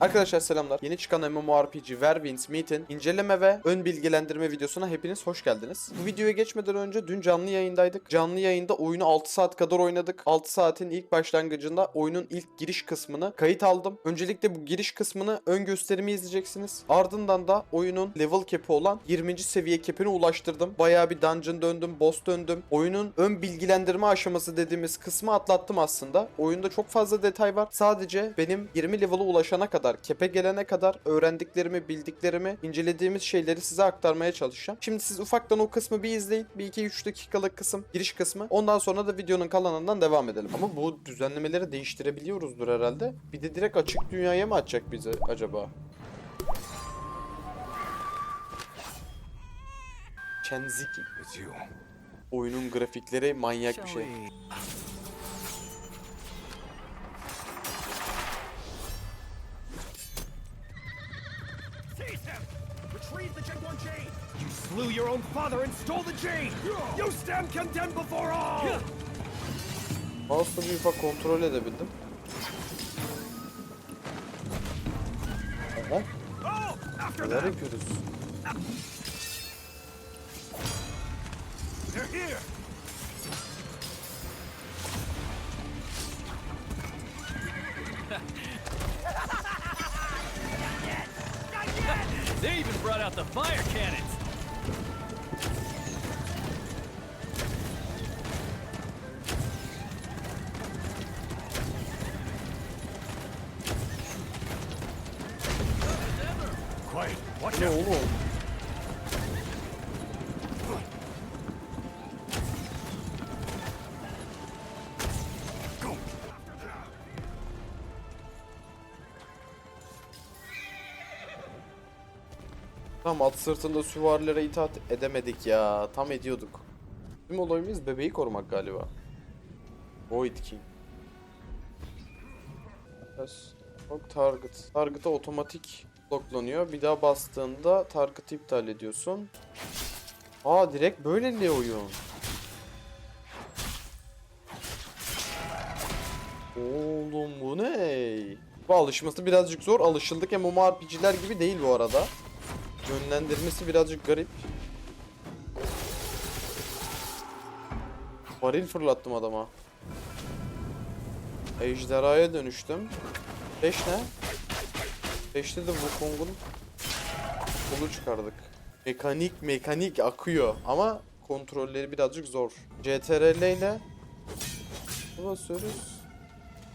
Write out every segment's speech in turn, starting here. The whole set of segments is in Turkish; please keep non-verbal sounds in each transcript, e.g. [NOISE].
Arkadaşlar selamlar. Yeni çıkan MMORPG Werewolves Meet'in inceleme ve ön bilgilendirme videosuna hepiniz hoş geldiniz. Bu videoya geçmeden önce dün canlı yayındaydık. Canlı yayında oyunu 6 saat kadar oynadık. 6 saatin ilk başlangıcında oyunun ilk giriş kısmını kayıt aldım. Öncelikle bu giriş kısmını ön gösterimi izleyeceksiniz. Ardından da oyunun level cap'i olan 20. seviye cap'ine ulaştırdım. Bayağı bir dungeon döndüm, boss döndüm. Oyunun ön bilgilendirme aşaması dediğimiz kısmı atlattım aslında. Oyunda çok fazla detay var. Sadece benim 20 level'a ulaşana kadar, cap'e gelene kadar öğrendiklerimi, bildiklerimi, incelediğimiz şeyleri size aktarmaya çalışacağım. Şimdi siz ufaktan o kısmı bir izleyin. Bir 2-3 dakikalık kısım, giriş kısmı. Ondan sonra da videonun kalanından devam edelim. Ama bu düzenlemeleri değiştirebiliyoruzdur herhalde. Bir de direkt açık dünyaya mı açacak bizi acaba? You. Oyunun grafikleri manyak bir şey. Slew your own father and stole the chain! You stand condemned before all! Mouse'la bir ufak kontrol edebildim. Aha, Oh! Neler yapıyoruz? They're here! They even brought out the fire cannons. Tam at sırtında süvarilere itaat edemedik ya. Tam ediyorduk. Bizim olayımız bebeği korumak galiba. Void King. Yes. Lock target. Target'a otomatik bloklanıyor. Bir daha bastığında target'ı iptal ediyorsun. Aa direkt böyle oyun. Oğlum bu ne? Bu alışması birazcık zor. Alışıldık MMORPG'ler gibi değil bu arada. Yönlendirmesi birazcık garip. Varil fırlattım adama. Ejderhaya dönüştüm. 5 ne? 5'te de Wukong'un kolu çıkardık. Mekanik mekanik akıyor ama kontrolleri birazcık zor. CTRL ile basıyoruz.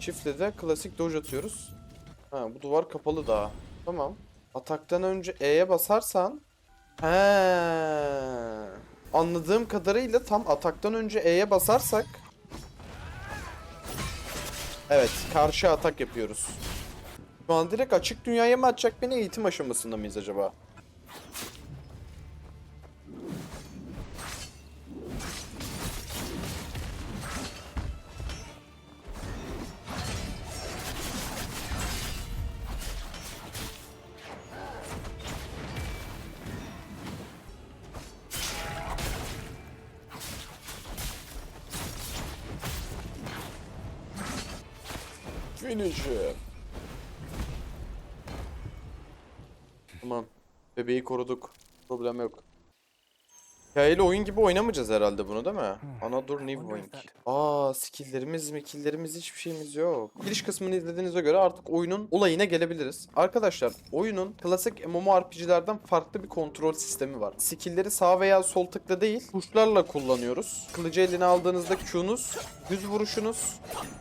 Çiftle de klasik dodge atıyoruz. Ha bu duvar kapalı daha. Tamam. Ataktan önce E'ye basarsan He. Anladığım kadarıyla tam ataktan önce E'ye basarsak Evet, karşı atak yapıyoruz. Şu an direkt açık dünyaya mı atacak beni eğitim aşamasında mıyız acaba? Finisher. Tamam. Bebeği koruduk. Problem yok. Hikayeli oyun gibi oynamayacağız herhalde bunu değil mi? Another New Wing. Aa skilllerimiz mikillerimiz hiçbir şeyimiz yok. Giriş kısmını izlediğinize göre artık oyunun olayına gelebiliriz. Arkadaşlar oyunun klasik MMORPG'lerden farklı bir kontrol sistemi var. Skillleri sağ veya sol tıkla değil tuşlarla kullanıyoruz. Kılıcı eline aldığınızda Q'nuz, düz vuruşunuz,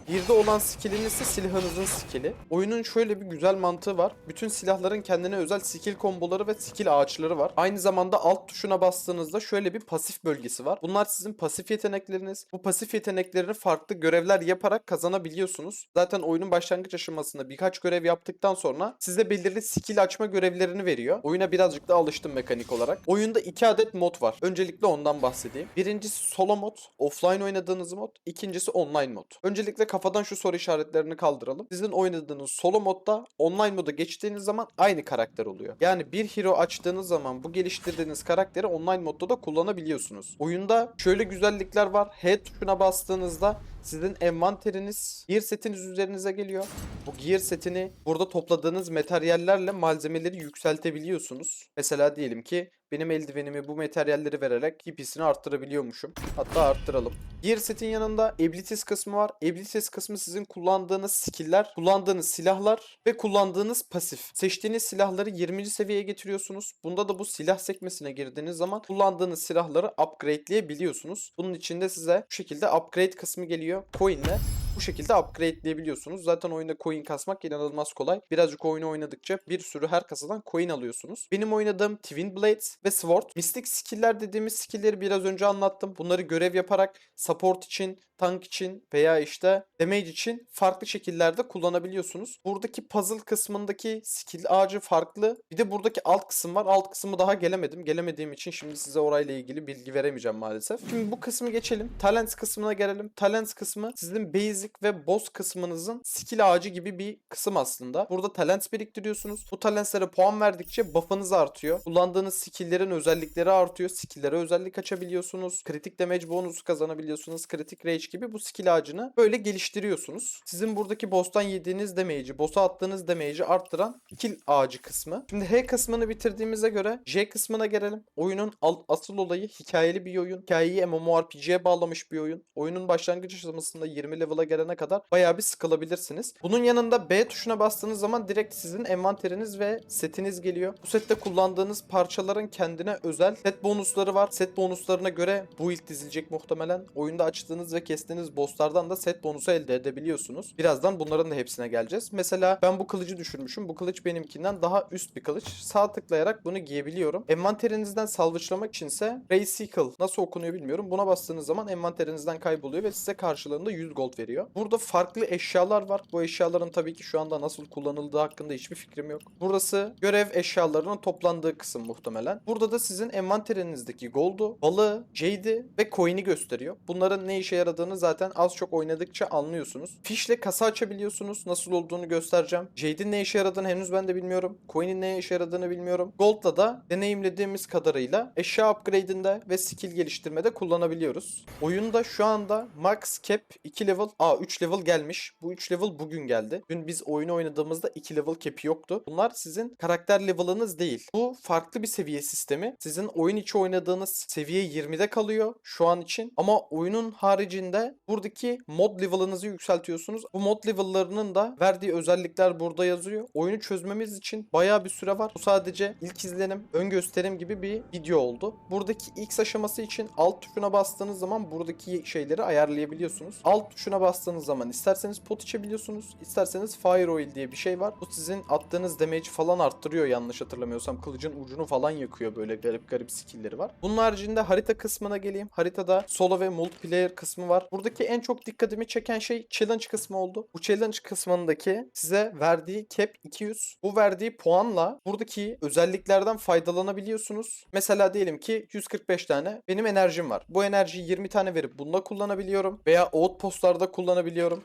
birde olan skilliniz ise silahınızın skilli. Oyunun şöyle bir güzel mantığı var. Bütün silahların kendine özel skill komboları ve skill ağaçları var. Aynı zamanda alt tuşuna bastığınızda şöyle bir pasif bölgesi var. Bunlar sizin pasif yetenekleriniz. Bu pasif yeteneklerini farklı görevler yaparak kazanabiliyorsunuz. Zaten oyunun başlangıç aşamasında birkaç görev yaptıktan sonra size belirli skill açma görevlerini veriyor. Oyuna birazcık da alıştım mekanik olarak. Oyunda iki adet mod var. Öncelikle ondan bahsedeyim. Birincisi solo mod, offline oynadığınız mod. İkincisi online mod. Öncelikle kafadan şu soru işaretlerini kaldıralım. Sizin oynadığınız solo modda online moda geçtiğiniz zaman aynı karakter oluyor. Yani bir hero açtığınız zaman bu geliştirdiğiniz karakteri online modda da kullanabiliyorsunuz. Oyunda şöyle güzellikler var. H tuşuna bastığınızda sizin envanteriniz gear setiniz üzerinize geliyor. Bu gear setini burada topladığınız materyallerle malzemeleri yükseltebiliyorsunuz. Mesela diyelim ki benim eldivenimi bu materyalleri vererek hipisini arttırabiliyormuşum. Hatta arttıralım. Gear setin yanında abilities kısmı var. Abilities kısmı sizin kullandığınız skill'ler, kullandığınız silahlar ve kullandığınız pasif. Seçtiğiniz silahları 20. seviyeye getiriyorsunuz. Bunda da bu silah sekmesine girdiğiniz zaman kullandığınız silahları upgrade'leyebiliyorsunuz. Bunun içinde size bu şekilde upgrade kısmı geliyor. Coin'le bu şekilde upgrade'leyebiliyorsunuz. Zaten oyunda coin kasmak inanılmaz kolay. Birazcık oyunu oynadıkça bir sürü her kasadan coin alıyorsunuz. Benim oynadığım Twin Blades ve Sword. Mystic skill'ler dediğimiz skill'leri biraz önce anlattım. Bunları görev yaparak support için, tank için veya işte damage için farklı şekillerde kullanabiliyorsunuz. Buradaki puzzle kısmındaki skill ağacı farklı. Bir de buradaki alt kısım var. Alt kısmı daha gelemedim. Gelemediğim için şimdi size orayla ilgili bilgi veremeyeceğim maalesef. Şimdi bu kısmı geçelim. Talents kısmına gelelim. Talents kısmı sizin basic ve boss kısmınızın skill ağacı gibi bir kısım aslında. Burada talents biriktiriyorsunuz. Bu talents'lere puan verdikçe buff'ınız artıyor. Kullandığınız skill'lerin özellikleri artıyor. Skill'lere özellik açabiliyorsunuz. Kritik damage bonusu kazanabiliyorsunuz. Kritik rage gibi bu skill ağacını böyle geliştiriyorsunuz. Sizin buradaki boss'tan yediğiniz damage'i, boss'a attığınız damage'i arttıran skill ağacı kısmı. Şimdi H kısmını bitirdiğimize göre J kısmına gelelim. Oyunun asıl olayı hikayeli bir oyun. Hikayeyi MMORPG'ye bağlamış bir oyun. Oyunun başlangıç aşamasında 20 level'a gelene kadar bayağı bir sıkılabilirsiniz. Bunun yanında B tuşuna bastığınız zaman direkt sizin envanteriniz ve setiniz geliyor. Bu sette kullandığınız parçaların kendine özel set bonusları var. Set bonuslarına göre build dizilecek muhtemelen. Oyunda açtığınız ve kestiğiniz bosslardan da set bonusu elde edebiliyorsunuz. Birazdan bunların da hepsine geleceğiz. Mesela ben bu kılıcı düşürmüşüm. Bu kılıç benimkinden daha üst bir kılıç. Sağ tıklayarak bunu giyebiliyorum. Envanterinizden salvıçlamak içinse Recycle nasıl okunuyor bilmiyorum. Buna bastığınız zaman envanterinizden kayboluyor ve size karşılığında 100 gold veriyor. Burada farklı eşyalar var. Bu eşyaların tabii ki şu anda nasıl kullanıldığı hakkında hiçbir fikrim yok. Burası görev eşyalarının toplandığı kısım muhtemelen. Burada da sizin envanterinizdeki gold'u, balığı, jade'i ve coin'i gösteriyor. Bunların ne işe yaradığını zaten az çok oynadıkça anlıyorsunuz. Fişle kasa açabiliyorsunuz. Nasıl olduğunu göstereceğim. Jade'in ne işe yaradığını henüz ben de bilmiyorum. Coin'in ne işe yaradığını bilmiyorum. Gold'la da deneyimlediğimiz kadarıyla eşya upgrade'inde ve skill geliştirmede kullanabiliyoruz. Oyunda şu anda max cap 2 level, aa 3 level gelmiş. Bu 3 level bugün geldi. Dün biz oyunu oynadığımızda 2 level cap'i yoktu. Bunlar sizin karakter level'ınız değil. Bu farklı bir seviye sistemi. Sizin oyun içi oynadığınız seviye 20'de kalıyor şu an için. Ama oyunun haricinde buradaki mod level'ınızı yükseltiyorsunuz. Bu mod level'larının da verdiği özellikler burada yazıyor. Oyunu çözmemiz için bayağı bir süre var. Bu sadece ilk izlenim, ön gösterim gibi bir video oldu. Buradaki X aşaması için alt tuşuna bastığınız zaman buradaki şeyleri ayarlayabiliyorsunuz. Alt tuşuna bastığınız zaman isterseniz pot içebiliyorsunuz, isterseniz fire oil diye bir şey var. Bu sizin attığınız damage falan arttırıyor yanlış hatırlamıyorsam. Kılıcın ucunu falan yakıyor böyle garip garip skill'leri var. Bunun haricinde harita kısmına geleyim. Haritada solo ve multiplayer kısmı var. Buradaki en çok dikkatimi çeken şey challenge kısmı oldu. Bu challenge kısmındaki size verdiği cap 200. Bu verdiği puanla buradaki özelliklerden faydalanabiliyorsunuz. Mesela diyelim ki 145 tane benim enerjim var. Bu enerjiyi 20 tane verip bunda kullanabiliyorum. Veya outpostlarda kullanabiliyorum.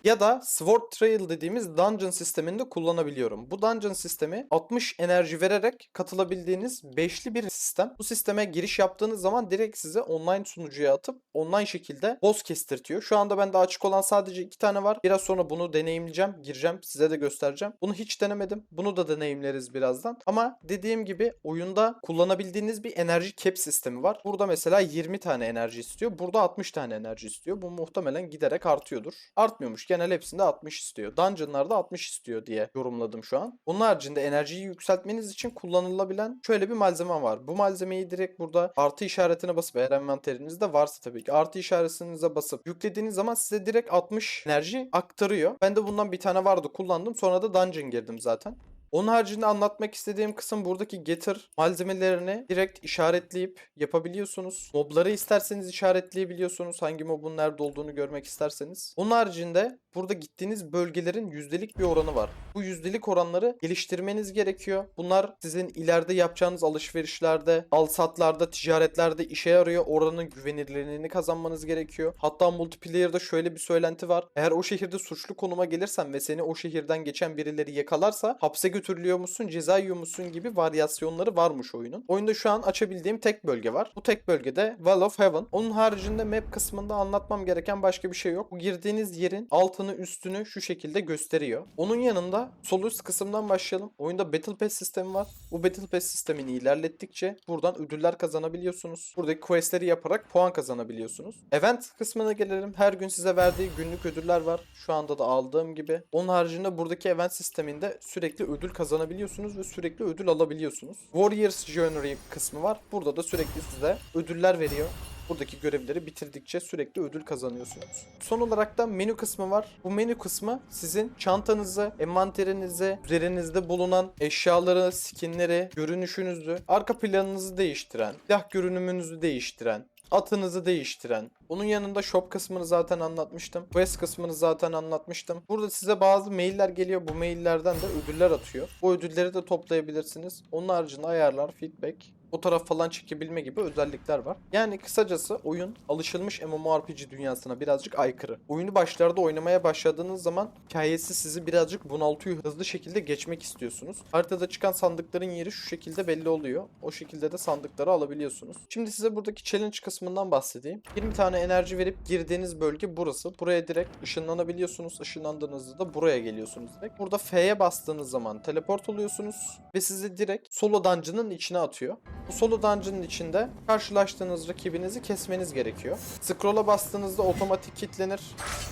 Ya da Sword Trail dediğimiz dungeon sisteminde kullanabiliyorum. Bu dungeon sistemi 60 enerji vererek katılabildiğiniz beşli bir sistem. Bu sisteme giriş yaptığınız zaman direkt size online sunucuya atıp online şekilde boss kestirtiyor. Şu anda bende açık olan sadece iki tane var. Biraz sonra bunu deneyimleyeceğim, gireceğim, size de göstereceğim. Bunu hiç denemedim. Bunu da deneyimleriz birazdan. Ama dediğim gibi oyunda kullanabildiğiniz bir enerji cap sistemi var. Burada mesela 20 tane enerji istiyor. Burada 60 tane enerji istiyor. Bu muhtemelen giderek artıyordur. Artmıyormuş. Genel hepsinde 60 istiyor. Dungeon'larda 60 istiyor diye yorumladım şu an. Onun haricinde enerjiyi yükseltmeniz için kullanılabilen şöyle bir malzeme var. Bu malzemeyi direkt burada artı işaretine basıp eğer envanterinizde varsa tabii ki artı işaretinize basıp yüklediğiniz zaman size direkt 60 enerji aktarıyor. Ben de bundan bir tane vardı kullandım. Sonra da dungeon girdim zaten. Onun haricinde anlatmak istediğim kısım buradaki getir malzemelerini direkt işaretleyip yapabiliyorsunuz. Mobları isterseniz işaretleyebiliyorsunuz. Hangi mobun nerede olduğunu görmek isterseniz. Onun haricinde burada gittiğiniz bölgelerin yüzdelik bir oranı var. Bu yüzdelik oranları geliştirmeniz gerekiyor. Bunlar sizin ileride yapacağınız alışverişlerde, alsatlarda, ticaretlerde işe yarıyor. Oranın güvenilirliğini kazanmanız gerekiyor. Hatta multiplayer'da şöyle bir söylenti var. Eğer o şehirde suçlu konuma gelirsen ve seni o şehirden geçen birileri yakalarsa hapse götürülüyormuşsun, ceza yiyormuşsun gibi varyasyonları varmış oyunun. Oyunda şu an açabildiğim tek bölge var. Bu tek bölgede Well of Heaven. Onun haricinde map kısmında anlatmam gereken başka bir şey yok. Bu girdiğiniz yerin altını üstünü şu şekilde gösteriyor. Onun yanında sol üst kısımdan başlayalım. Oyunda Battle Pass sistemi var. Bu Battle Pass sistemini ilerlettikçe buradan ödüller kazanabiliyorsunuz. Buradaki questleri yaparak puan kazanabiliyorsunuz. Event kısmına gelelim. Her gün size verdiği günlük ödüller var. Şu anda da aldığım gibi. Onun haricinde buradaki event sisteminde sürekli ödül kazanabiliyorsunuz ve sürekli ödül alabiliyorsunuz. Warriors Journey kısmı var. Burada da sürekli size ödüller veriyor. Buradaki görevleri bitirdikçe sürekli ödül kazanıyorsunuz. Son olarak da menü kısmı var. Bu menü kısmı sizin çantanızı, envanterinizi, üzerinizde bulunan eşyaları, skinleri, görünüşünüzü, arka planınızı değiştiren, silah görünümünüzü değiştiren, atınızı değiştiren. Onun yanında shop kısmını zaten anlatmıştım. Quest kısmını zaten anlatmıştım. Burada size bazı mailler geliyor. Bu maillerden de ödüller atıyor. Bu ödülleri de toplayabilirsiniz. Onun haricinde ayarlar, feedback, fotoğraf falan çekebilme gibi özellikler var. Yani kısacası oyun alışılmış MMORPG dünyasına birazcık aykırı. Oyunu başlarda oynamaya başladığınız zaman hikayesi sizi birazcık bunaltıyor. Hızlı şekilde geçmek istiyorsunuz. Haritada çıkan sandıkların yeri şu şekilde belli oluyor. O şekilde de sandıkları alabiliyorsunuz. Şimdi size buradaki challenge kısmından bahsedeyim. 20 tane enerji verip girdiğiniz bölge burası. Buraya direkt ışınlanabiliyorsunuz. Işınlandığınızda da buraya geliyorsunuz direkt. Burada F'ye bastığınız zaman teleport oluyorsunuz ve sizi direkt solo dungeon'ın içine atıyor. Bu solo dungeon'ın içinde karşılaştığınız rakibinizi kesmeniz gerekiyor. Scroll'a bastığınızda otomatik kilitlenir.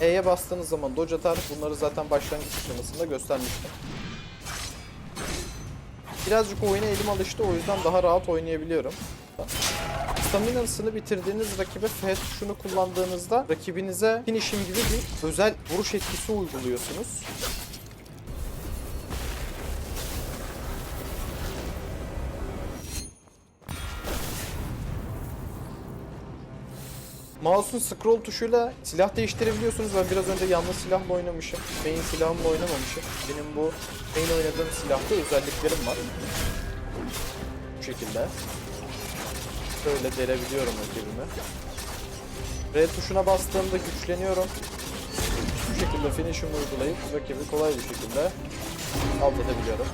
E'ye bastığınız zaman dodge atar. Bunları zaten başlangıç aşamasında göstermiştim. Birazcık oyuna elim alıştı o yüzden daha rahat oynayabiliyorum. Stamina'sını bitirdiğiniz rakibe F tuşunu kullandığınızda rakibinize finishing gibi bir özel vuruş etkisi uyguluyorsunuz. Mouse'un scroll tuşuyla silah değiştirebiliyorsunuz. Ben biraz önce yalnız silahla oynamışım. Main silahımla oynamamışım. Benim bu main oynadığım silahta özelliklerim var. Bu şekilde. Böyle delebiliyorum rakibimi. R tuşuna bastığımda güçleniyorum. Bu şekilde finish'imi uygulayıp rakibi kolay bir şekilde alt edebiliyorum.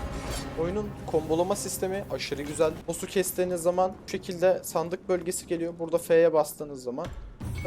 Oyunun kombolama sistemi aşırı güzel. Boss'u kestiğiniz zaman bu şekilde sandık bölgesi geliyor. Burada F'ye bastığınız zaman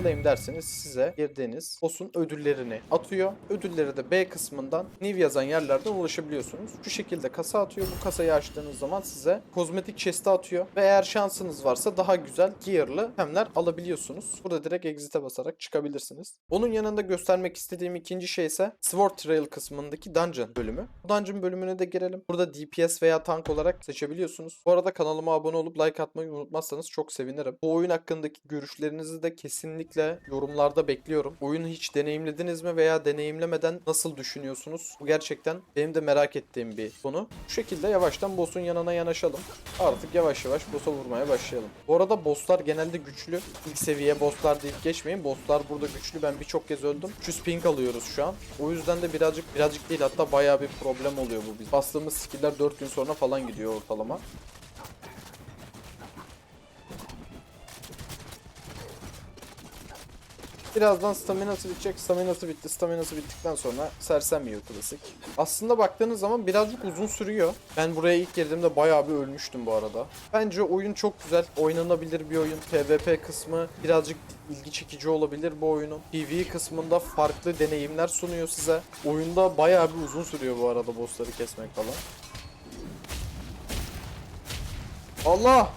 Claim derseniz size girdiğiniz boss'un ödüllerini atıyor. Ödülleri de B kısmından New yazan yerlerden ulaşabiliyorsunuz. Şu şekilde kasa atıyor. Bu kasayı açtığınız zaman size kozmetik chest'i atıyor. Ve eğer şansınız varsa daha güzel gear'lı hemler alabiliyorsunuz. Burada direkt exit'e basarak çıkabilirsiniz. Onun yanında göstermek istediğim ikinci şey ise Sword Trail kısmındaki dungeon bölümü. Bu dungeon bölümüne de girelim. Burada DPS veya tank olarak seçebiliyorsunuz. Bu arada kanalıma abone olup like atmayı unutmazsanız çok sevinirim. Bu oyun hakkındaki görüşlerinizi de kesinlikle yorumlarda bekliyorum. Oyunu hiç deneyimlediniz mi veya deneyimlemeden nasıl düşünüyorsunuz? Bu gerçekten benim de merak ettiğim bir konu. Bu şekilde yavaştan boss'un yanına yanaşalım. Artık yavaş yavaş boss'a vurmaya başlayalım. Bu arada boss'lar genelde güçlü. İlk seviye boss'lar deyip geçmeyin. Boss'lar burada güçlü. Ben birçok kez öldüm. 300 ping alıyoruz şu an. O yüzden de birazcık birazcık değil hatta bayağı bir problem oluyor bu biz. Bastığımız skill'ler 4 gün sonra falan gidiyor ortalama. Birazdan staminası bitecek. Staminası bitti. Staminası bittikten sonra sersem yiyor klasik. Aslında baktığınız zaman birazcık uzun sürüyor. Ben buraya ilk girdiğimde bayağı bir ölmüştüm bu arada. Bence oyun çok güzel. Oynanabilir bir oyun. PvP kısmı birazcık ilgi çekici olabilir bu oyunun. PvE kısmında farklı deneyimler sunuyor size. Oyunda bayağı bir uzun sürüyor bu arada bossları kesmek falan. Allah!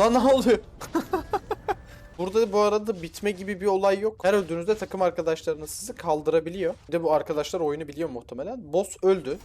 Lan ne oluyor? [LAUGHS] Burada bu arada bitme gibi bir olay yok. Her öldüğünüzde takım arkadaşlarınız sizi kaldırabiliyor. Bir de bu arkadaşlar oyunu biliyor muhtemelen. Boss öldü.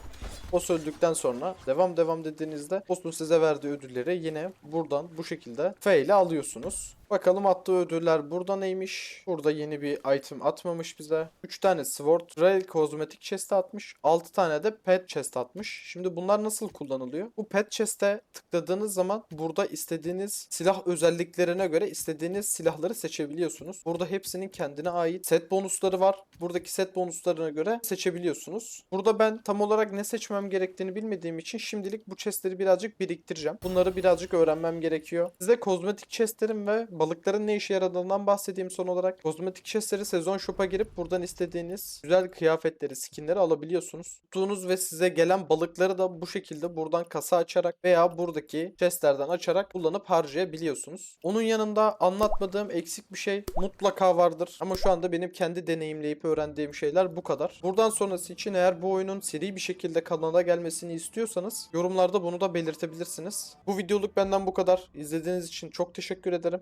Boss öldükten sonra devam devam dediğinizde boss'un size verdiği ödülleri yine buradan bu şekilde F ile alıyorsunuz. Bakalım attığı ödüller burada neymiş? Burada yeni bir item atmamış bize. 3 tane Sword Rail kozmetik chest atmış. 6 tane de pet chest atmış. Şimdi bunlar nasıl kullanılıyor? Bu pet chest'e tıkladığınız zaman burada istediğiniz silah özelliklerine göre istediğiniz silahları seçebiliyorsunuz. Burada hepsinin kendine ait set bonusları var. Buradaki set bonuslarına göre seçebiliyorsunuz. Burada ben tam olarak ne seçmem gerektiğini bilmediğim için şimdilik bu chestleri birazcık biriktireceğim. Bunları birazcık öğrenmem gerekiyor. Size kozmetik chestlerin ve balıkların ne işe yaradığından bahsedeyim son olarak. Kozmetik chestleri sezon shop'a girip buradan istediğiniz güzel kıyafetleri, skinleri alabiliyorsunuz. Tuttuğunuz ve size gelen balıkları da bu şekilde buradan kasa açarak veya buradaki chestlerden açarak kullanıp harcayabiliyorsunuz. Onun yanında anlatmadığım eksik bir şey mutlaka vardır. Ama şu anda benim kendi deneyimleyip öğrendiğim şeyler bu kadar. Buradan sonrası için eğer bu oyunun seri bir şekilde kanala gelmesini istiyorsanız yorumlarda bunu da belirtebilirsiniz. Bu videoluk benden bu kadar. İzlediğiniz için çok teşekkür ederim.